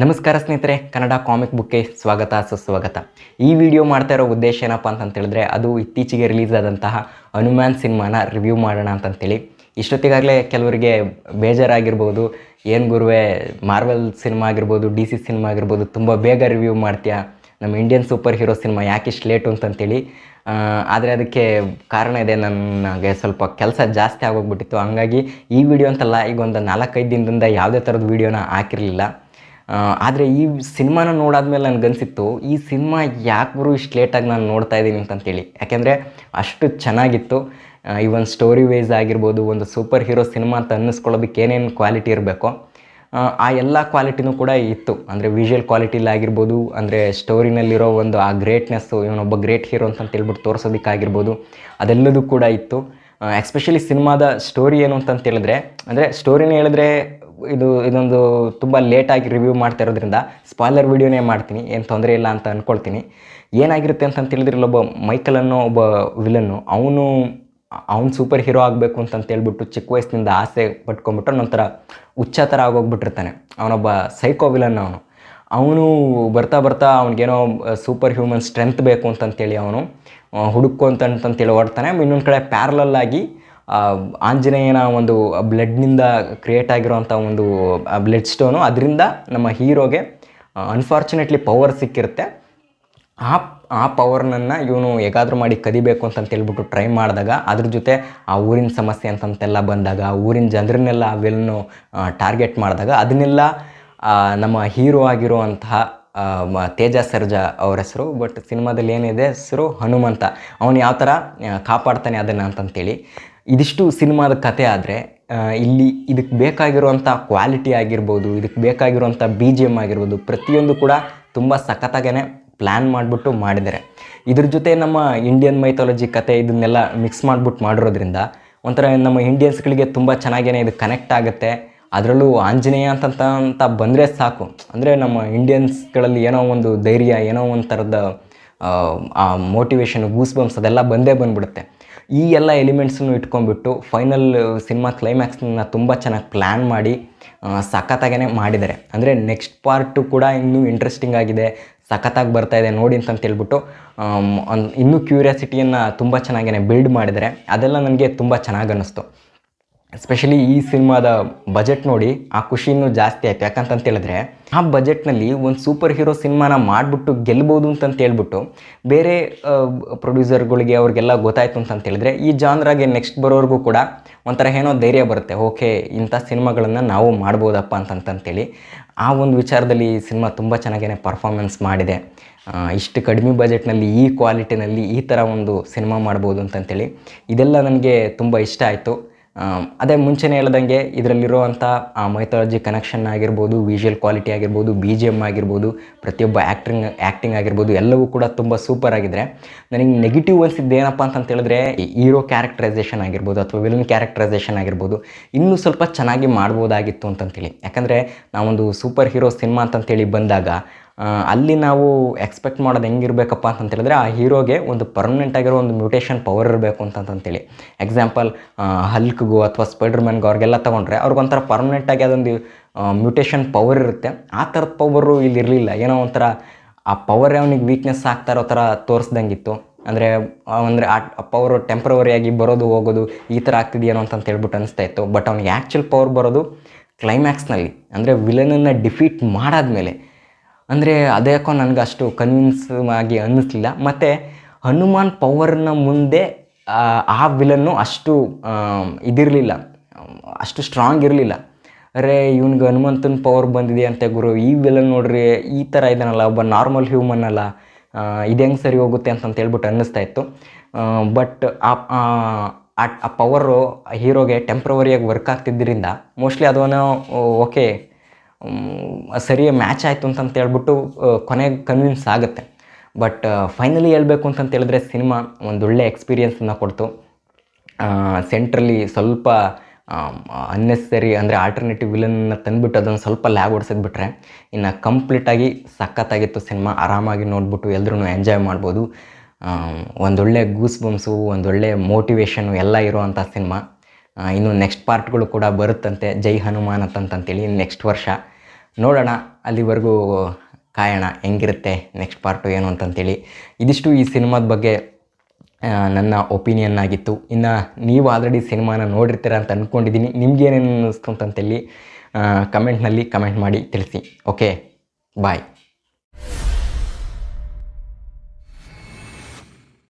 ನಮಸ್ಕಾರ ಸ್ನೇಹಿತರೆ, ಕನ್ನಡ ಕಾಮಿಕ್ ಬುಕ್ಗೆ ಸ್ವಾಗತ, ಸುಸ್ವಾಗತ. ಈ ವಿಡಿಯೋ ಮಾಡ್ತಾ ಇರೋ ಉದ್ದೇಶ ಏನಪ್ಪ ಅಂತ ಹೇಳಿದ್ರೆ, ಅದು ಇತ್ತೀಚೆಗೆ ರಿಲೀಸ್ ಆದಂತಹ ಹನುಮಾನ್ ಸಿನಿಮಾನ ರಿವ್ಯೂ ಮಾಡೋಣ ಅಂತಂತೇಳಿ. ಇಷ್ಟೊತ್ತಿಗಾಗಲೇ ಕೆಲವರಿಗೆ ಬೇಜಾರಾಗಿರ್ಬೋದು, ಏನು ಗುರುವೆ ಮಾರ್ವೆಲ್ ಸಿನಿಮಾ ಆಗಿರ್ಬೋದು ಡಿ ಸಿ ಸಿನಿಮಾ ಆಗಿರ್ಬೋದು, ತುಂಬ ಬೇಗ ರಿವ್ಯೂ ಮಾಡ್ತೀಯಾ? ನಮ್ಮ ಇಂಡಿಯನ್ ಸೂಪರ್ ಹೀರೋ ಸಿನಿಮಾ ಯಾಕೆ ಇಷ್ಟು ಲೇಟು ಅಂತಂತೇಳಿ. ಆದರೆ ಅದಕ್ಕೆ ಕಾರಣ ಇದೆ, ನನಗೆ ಸ್ವಲ್ಪ ಕೆಲಸ ಜಾಸ್ತಿ ಆಗೋಗ್ಬಿಟ್ಟಿತ್ತು. ಹಂಗಾಗಿ ಈ ವಿಡಿಯೋ ಅಂತಲ್ಲ, ಈಗ ಒಂದು ನಾಲ್ಕೈದು ದಿನದಿಂದ ಯಾವುದೇ ಥರದ ವೀಡಿಯೋನ ಹಾಕಿರಲಿಲ್ಲ. ಆದರೆ ಈ ಸಿನಿಮಾನ ನೋಡಾದ್ಮೇಲೆ ನನಗನ್ಸಿತ್ತು ಈ ಸಿನಿಮಾ ಯಾಕೆ ಗುರು ಇಷ್ಟು ಲೇಟಾಗಿ ನಾನು ನೋಡ್ತಾ ಇದ್ದೀನಿ ಅಂತಂತೇಳಿ. ಯಾಕೆಂದರೆ ಅಷ್ಟು ಚೆನ್ನಾಗಿತ್ತು. ಈ ಒಂದು ಸ್ಟೋರಿ ವೈಸ್ ಆಗಿರ್ಬೋದು, ಒಂದು ಸೂಪರ್ ಹೀರೋ ಸಿನಿಮಾ ಅಂತ ಅನ್ನಿಸ್ಕೊಳ್ಳೋದಕ್ಕೆ ಏನೇನು ಕ್ವಾಲಿಟಿ ಇರಬೇಕು, ಆ ಎಲ್ಲ ಕ್ವಾಲಿಟಿನೂ ಕೂಡ ಇತ್ತು. ಅಂದರೆ ವಿಜುವಲ್ ಕ್ವಾಲಿಟಿಲಾಗಿರ್ಬೋದು ಅಂದರೆ ಸ್ಟೋರಿನಲ್ಲಿರೋ ಒಂದು ಆ ಗ್ರೇಟ್ನೆಸ್ಸು ಇವನೊಬ್ಬ ಗ್ರೇಟ್ ಹೀರೋ ಅಂತ ಹೇಳ್ಬಿಟ್ಟು ತೋರಿಸೋದಕ್ಕಾಗಿರ್ಬೋದು, ಅದೆಲ್ಲದೂ ಕೂಡ ಇತ್ತು. ಎಕ್ಸ್ಪೆಷಲಿ ಸಿನಿಮಾದ ಸ್ಟೋರಿ ಏನು ಅಂತಂತ ಹೇಳಿದ್ರೆ, ಅಂದರೆ ಸ್ಟೋರಿನೇ ಹೇಳಿದ್ರೆ ಇದು, ಇದೊಂದು ತುಂಬ ಲೇಟಾಗಿ ರಿವ್ಯೂ ಮಾಡ್ತಾ ಇರೋದ್ರಿಂದ ಸ್ಪಾಯ್ಲರ್ ವೀಡಿಯೋನೇ ಮಾಡ್ತೀನಿ, ಏನು ತೊಂದರೆ ಇಲ್ಲ ಅಂತ ಅಂದ್ಕೊಳ್ತೀನಿ ಏನಾಗಿರುತ್ತೆ ಅಂತ ಹೇಳಿದ್ರೆ ಇಲ್ಲೊಬ್ಬ ಮೈಕಲ್ ಅನ್ನೋ ಒಬ್ಬ ವಿಲನ್ನು ಅವನು, ಅವ್ನು ಸೂಪರ್ ಹೀರೋ ಆಗಬೇಕು ಅಂತ ಹೇಳ್ಬಿಟ್ಟು ಚಿಕ್ಕ ವಯಸ್ಸಿನಿಂದ ಆಸೆ ಪಟ್ಕೊಂಡ್ಬಿಟ್ಟು ನಂತರ ಹುಚ್ಚ ಥರ ಆಗೋಗ್ಬಿಟ್ಟಿರ್ತಾನೆ. ಅವನೊಬ್ಬ ಸೈಕೋ ವಿಲನ್ ಅವನು. ಅವನು ಬರ್ತಾ ಬರ್ತಾ ಅವನಿಗೇನೋ ಸೂಪರ್ ಹ್ಯೂಮನ್ ಸ್ಟ್ರೆಂತ್ ಬೇಕು ಅಂತಂತೇಳಿ ಅವನು ಹುಡುಕ್ಕೊಂತಂತೇಳಿ ಹೊರಡ್ತಾನೆ ಇನ್ನೊಂದು ಕಡೆ ಪ್ಯಾರಲಲ್ ಆಗಿ ಆಂಜನೇಯನ ಒಂದು ಬ್ಲಡ್ನಿಂದ ಕ್ರಿಯೇಟ್ ಆಗಿರೋವಂಥ ಒಂದು ಬ್ಲಡ್ ಸ್ಟೋನು ಅದರಿಂದ ನಮ್ಮ ಹೀರೋಗೆ ಅನ್ಫಾರ್ಚುನೇಟ್ಲಿ ಪವರ್ ಸಿಕ್ಕಿರುತ್ತೆ. ಆ ಆ ಪವರ್ನನ್ನು ಇವನು ಹೇಗಾದರೂ ಮಾಡಿ ಕದಿಬೇಕು ಅಂತಂತೇಳ್ಬಿಟ್ಟು ಟ್ರೈ ಮಾಡಿದಾಗ, ಅದ್ರ ಜೊತೆ ಆ ಊರಿನ ಸಮಸ್ಯೆ ಅಂತಂತೆಲ್ಲ ಬಂದಾಗ ಊರಿನ ಜನರನ್ನೆಲ್ಲ ಅವೆಲ್ಲೂ ಟಾರ್ಗೆಟ್ ಮಾಡಿದಾಗ, ಅದನ್ನೆಲ್ಲ ನಮ್ಮ ಹೀರೋ ಆಗಿರುವಂತಹ ತೇಜಸ್ ಮ- ತೇಜ ಸರ್ಜಾ ಅವ್ರ ಹೆಸರು, ಬಟ್ ಸಿನಿಮಾದಲ್ಲಿ ಏನಿದೆ ಹೆಸರು ಹನುಮಂತ, ಅವನು ಯಾವ ಥರ ಕಾಪಾಡ್ತಾನೆ ಅದನ್ನು ಅಂತಂತೇಳಿ. ಇದಿಷ್ಟು ಸಿನಿಮಾದ ಕತೆ ಆದರೆ ಇಲ್ಲಿ ಇದಕ್ಕೆ ಬೇಕಾಗಿರುವಂಥ ಕ್ವಾಲಿಟಿ ಆಗಿರ್ಬೋದು, ಇದಕ್ಕೆ ಬೇಕಾಗಿರುವಂಥ ಬಿ ಜಿ ಎಂ ಆಗಿರ್ಬೋದು, ಪ್ರತಿಯೊಂದು ಕೂಡ ತುಂಬ ಸಖತ್ತಾಗೇ ಪ್ಲ್ಯಾನ್ ಮಾಡಿಬಿಟ್ಟು ಮಾಡಿದ್ದಾರೆ. ಇದ್ರ ಜೊತೆ ನಮ್ಮ ಇಂಡಿಯನ್ ಮೈಥಾಲಜಿ ಕತೆ ಇದನ್ನೆಲ್ಲ ಮಿಕ್ಸ್ ಮಾಡಿಬಿಟ್ಟು ಮಾಡಿರೋದ್ರಿಂದ, ಒಂಥರ ನಮ್ಮ ಇಂಡಿಯನ್ಸ್ಗಳಿಗೆ ತುಂಬ ಚೆನ್ನಾಗೇ ಇದು ಕನೆಕ್ಟ್ ಆಗುತ್ತೆ. ಅದರಲ್ಲೂ ಆಂಜನೇಯ ಅಂತಂತ ಅಂತ ಬಂದರೆ ಸಾಕು. ಅಂದರೆ ನಮ್ಮ ಇಂಡಿಯನ್ಸ್ಗಳಲ್ಲಿ ಏನೋ ಒಂದು ಧೈರ್ಯ ಏನೋ ಒಂದು ಥರದ ಆ, ಮೋಟಿವೇಶನ್ ಗೂಸ್ ಬಂಪ್ಸ್ ಅದೆಲ್ಲ ಬಂದೇ ಬಂದ್ಬಿಡುತ್ತೆ. ಈ ಎಲ್ಲ ಎಲಿಮೆಂಟ್ಸನ್ನು ಇಟ್ಕೊಂಡ್ಬಿಟ್ಟು ಫೈನಲ್ ಸಿನಿಮಾ ಕ್ಲೈಮ್ಯಾಕ್ಸ್ನ ತುಂಬ ಚೆನ್ನಾಗಿ ಪ್ಲ್ಯಾನ್ ಮಾಡಿ ಸಖತ್ತಾಗೇ ಮಾಡಿದ್ದಾರೆ. ಅಂದರೆ ನೆಕ್ಸ್ಟ್ ಪಾರ್ಟು ಕೂಡ ಇನ್ನೂ ಇಂಟ್ರೆಸ್ಟಿಂಗ್ ಆಗಿದೆ ಸಖತ್ತಾಗಿ ಬರ್ತಾ ಇದೆ ನೋಡಿ ಅಂತ ಹೇಳ್ಬಿಟ್ಟು ಇನ್ನೂ ಕ್ಯೂರಿಯಾಸಿಟಿಯನ್ನು ತುಂಬ ಚೆನ್ನಾಗೇ ಬಿಲ್ಡ್ ಮಾಡಿದ್ದಾರೆ. ಅದೆಲ್ಲ ನನಗೆ ತುಂಬ ಚೆನ್ನಾಗಿ ಅನ್ನಿಸ್ತು. ಎಸ್ಪೆಷಲಿ ಈ ಸಿನಿಮಾದ ಬಜೆಟ್ ನೋಡಿ ಆ ಖುಷಿ ಇನ್ನೂ ಜಾಸ್ತಿ ಆಯಿತು. ಯಾಕಂತಂತ ಹೇಳಿದ್ರೆ, ಆ ಬಜೆಟ್ನಲ್ಲಿ ಒಂದು ಸೂಪರ್ ಹೀರೋ ಸಿನಿಮಾನ ಮಾಡಿಬಿಟ್ಟು ಗೆಲ್ಬೋದು ಅಂತಂತ ಹೇಳ್ಬಿಟ್ಟು ಬೇರೆ ಪ್ರೊಡ್ಯೂಸರ್ಗಳಿಗೆ ಅವ್ರಿಗೆಲ್ಲ ಗೊತ್ತಾಯ್ತು ಅಂತಂತ ಹೇಳಿದ್ರೆ, ಈ ಜಾನ್ರಾಗೆ ನೆಕ್ಸ್ಟ್ ಬರೋರ್ಗೂ ಕೂಡ ಒಂಥರ ಏನೋ ಧೈರ್ಯ ಬರುತ್ತೆ. ಓಕೆ, ಇಂಥ ಸಿನಿಮಾಗಳನ್ನು ನಾವು ಮಾಡ್ಬೋದಪ್ಪ ಅಂತಂತಂತೇಳಿ ಆ ಒಂದು ವಿಚಾರದಲ್ಲಿ ಈ ಸಿನಿಮಾ ತುಂಬ ಚೆನ್ನಾಗೇ ಪರ್ಫಾರ್ಮೆನ್ಸ್ ಮಾಡಿದೆ. ಇಷ್ಟು ಕಡಿಮೆ ಬಜೆಟ್ನಲ್ಲಿ ಈ ಕ್ವಾಲಿಟಿನಲ್ಲಿ ಈ ಥರ ಒಂದು ಸಿನಿಮಾ ಮಾಡ್ಬೋದು ಅಂತಂತೇಳಿ ಇದೆಲ್ಲ ನನಗೆ ತುಂಬ ಇಷ್ಟ ಆಯಿತು. ಅದೇ ಮುಂಚೆನೇ ಹೇಳ್ದಂಗೆ ಇದರಲ್ಲಿರುವಂಥ ಮೈಥಾಲಜಿ ಕನೆಕ್ಷನ್ ಆಗಿರ್ಬೋದು ವಿಜುವಲ್ ಕ್ವಾಲಿಟಿ ಆಗಿರ್ಬೋದು ಬಿ ಜಿ ಎಂ ಆಗಿರ್ಬೋದು, ಪ್ರತಿಯೊಬ್ಬ ಆ್ಯಕ್ಟಿಂಗ್ ಆ್ಯಕ್ಟಿಂಗ್ ಆಗಿರ್ಬೋದು, ಎಲ್ಲವೂ ಕೂಡ ತುಂಬ ಸೂಪರ್ ಆಗಿದ್ರೆ, ನನಗೆ ನೆಗೆಟಿವ್ ಅನಿಸಿದ್ದು ಏನಪ್ಪ ಅಂತಂತ ಹೇಳಿದ್ರೆ ಹೀರೋ ಕ್ಯಾರೆಕ್ಟರೈಸೇಷನ್ ಆಗಿರ್ಬೋದು ಅಥವಾ ವಿಲನ್ ಕ್ಯಾರೆಕ್ಟರೈಸೇಷನ್ ಆಗಿರ್ಬೋದು, ಇನ್ನೂ ಸ್ವಲ್ಪ ಚೆನ್ನಾಗಿ ಮಾಡ್ಬೋದಾಗಿತ್ತು ಅಂತಂತೇಳಿ. ಯಾಕಂದರೆ ನಾವೊಂದು ಸೂಪರ್ ಹೀರೋ ಸಿನಿಮಾ ಅಂತಂತೇಳಿ ಬಂದಾಗ ಅಲ್ಲಿ ನಾವು ಎಕ್ಸ್ಪೆಕ್ಟ್ ಮಾಡೋದು ಹೆಂಗಿರಬೇಕಪ್ಪ ಅಂತ ಹೇಳಿದ್ರೆ ಆ ಹೀರೋಗೆ ಒಂದು ಪರ್ಮನೆಂಟ್ ಆಗಿರೋ ಒಂದು ಮ್ಯೂಟೇಷನ್ ಪವರ್ ಇರಬೇಕು ಅಂತಂತೇಳಿ. ಎಕ್ಸಾಂಪಲ್ ಹಲ್ಕ್ಗೂ ಅಥವಾ ಸ್ಪೈಡರ್ ಮ್ಯಾನ್ಗೂ ಅವ್ರಿಗೆಲ್ಲ ತೊಗೊಂಡ್ರೆ ಅವ್ರಿಗೊಂಥರ ಪರ್ಮನೆಂಟಾಗಿ ಅದೊಂದು ಮ್ಯೂಟೇಷನ್ ಪವರ್ ಇರುತ್ತೆ. ಆ ಥರದ ಪವರು ಇಲ್ಲಿ ಇರಲಿಲ್ಲ. ಏನೋ ಒಂಥರ ಆ ಪವರ್ ಅವನಿಗೆ ವೀಕ್ನೆಸ್ ಆಗ್ತಾ ಇರೋ ಥರ ತೋರಿಸ್ದಂಗಿತ್ತು. ಅಂದರೆ ಅಂದರೆ ಆ ಪವರು ಟೆಂಪ್ರವರಿಯಾಗಿ ಬರೋದು, ಹೋಗೋದು ಈ ಥರ ಆಗ್ತಿದೆಯೇನೋ ಅಂತ ಹೇಳ್ಬಿಟ್ಟು ಅನಿಸ್ತಾ ಇತ್ತು. ಬಟ್ ಅವ್ನಿಗೆ ಆ್ಯಕ್ಚುಲ್ ಪವರ್ ಬರೋದು ಕ್ಲೈಮ್ಯಾಕ್ಸ್ನಲ್ಲಿ ಅಂದರೆ ವಿಲನನ್ನು ಡಿಫೀಟ್ ಮಾಡಾದ್ಮೇಲೆ. ಅಂದರೆ ಅದ್ಯಾಕೋ ನನಗೆ ಅಷ್ಟು ಕನ್ವಿನ್ಸ್ ಆಗಿ ಅನ್ನಿಸ್ಲಿಲ್ಲ. ಮತ್ತು ಹನುಮಾನ್ ಪವರ್ನ ಮುಂದೆ ಆ, ವಿಲನ್ನು ಅಷ್ಟು ಇದಿರಲಿಲ್ಲ. ಅಷ್ಟು ಸ್ಟ್ರಾಂಗ್ ಇರಲಿಲ್ಲ. ಅರೆ ಇವನಿಗೆ ಹನುಮಂತನ ಪವರ್ ಬಂದಿದೆ ಅಂತೆ ಗುರು. ಈ ವಿಲನ್ ನೋಡ್ರಿ ಈ ಥರ ಇದ್ದಾನಲ್ಲ ಒಬ್ಬ ನಾರ್ಮಲ್ ಹ್ಯೂಮನ್ ಅಲ್ಲ. ಇದು ಹೆಂಗೆ ಸರಿ ಹೋಗುತ್ತೆ ಅಂತಂತ ಹೇಳ್ಬಿಟ್ಟು ಅನ್ನಿಸ್ತಾ ಇತ್ತು. ಬಟ್ ಆ ಪವರು ಹೀರೋಗೆ ಟೆಂಪ್ರವರಿಯಾಗಿ ವರ್ಕ್ ಆಗ್ತಿದ್ದರಿಂದ ಮೋಸ್ಟ್ಲಿ ಅದನ್ನು ಓಕೆ ಸರಿ ಮ್ಯಾಚ್ ಆಯಿತು ಅಂತಂತ ಹೇಳ್ಬಿಟ್ಟು ಕೊನೆಗೆ ಕನ್ವಿನ್ಸ್ ಆಗುತ್ತೆ. ಬಟ್ ಫೈನಲಿ ಹೇಳಬೇಕು ಅಂತಂತ ಹೇಳಿದ್ರೆ ಸಿನಿಮಾ ಒಂದೊಳ್ಳೆ ಎಕ್ಸ್ಪೀರಿಯೆನ್ಸನ್ನು ಕೊಡ್ತು. ಸೆಂಟ್ರಲ್ಲಿ ಸ್ವಲ್ಪ ಅನ್ನೆಸರಿ ಅಂದರೆ ಆಲ್ಟರ್ನೇಟಿವ್ ವಿಲನ್ನ ತಂದುಬಿಟ್ಟು ಅದನ್ನು ಸ್ವಲ್ಪ ಲ್ಯಾಗ್ ಓಡಿಸಿದ್ಬಿಟ್ರೆ, ಇನ್ನು ಕಂಪ್ಲೀಟಾಗಿ ಸಖತ್ತಾಗಿತ್ತು ಸಿನಿಮಾ. ಆರಾಮಾಗಿ ನೋಡ್ಬಿಟ್ಟು ಎಲ್ಲರೂ ಎಂಜಾಯ್ ಮಾಡ್ಬೋದು. ಒಂದೊಳ್ಳೆ ಗೂಸ್ ಬಂಪ್ಸು ಒಂದೊಳ್ಳೆ ಮೋಟಿವೇಶನು ಎಲ್ಲ ಇರುವಂಥ ಸಿನಿಮಾ. ಇನ್ನು ನೆಕ್ಸ್ಟ್ ಪಾರ್ಟ್ಗಳು ಕೂಡ ಬರುತ್ತಂತೆ. ಜೈ ಹನುಮಾನ್ ಅಂತಂತೇಳಿ ನೆಕ್ಸ್ಟ್ ವರ್ಷ. ನೋಡೋಣ ಅಲ್ಲಿವರೆಗೂ ಕಾಯೋಣ ಹೆಂಗಿರುತ್ತೆ ನೆಕ್ಸ್ಟ್ ಪಾರ್ಟು ಏನು ಅಂತಂತೇಳಿ. ಇದಿಷ್ಟು ಈ ಸಿನಿಮಾದ ಬಗ್ಗೆ ನನ್ನ ಒಪಿನಿಯನ್ ಆಗಿತ್ತು. ಇನ್ನು ನೀವು ಆಲ್ರೆಡಿ ಸಿನಿಮಾನ ನೋಡಿರ್ತೀರ ಅಂತ ಅಂದ್ಕೊಂಡಿದ್ದೀನಿ ನಿಮ್ಗೇನೇನು ಅನ್ನಿಸ್ತು ಅಂತಂತೇಳಿ ಕಮೆಂಟ್ನಲ್ಲಿ ಕಮೆಂಟ್ ಮಾಡಿ ತಿಳಿಸಿ. Okay bye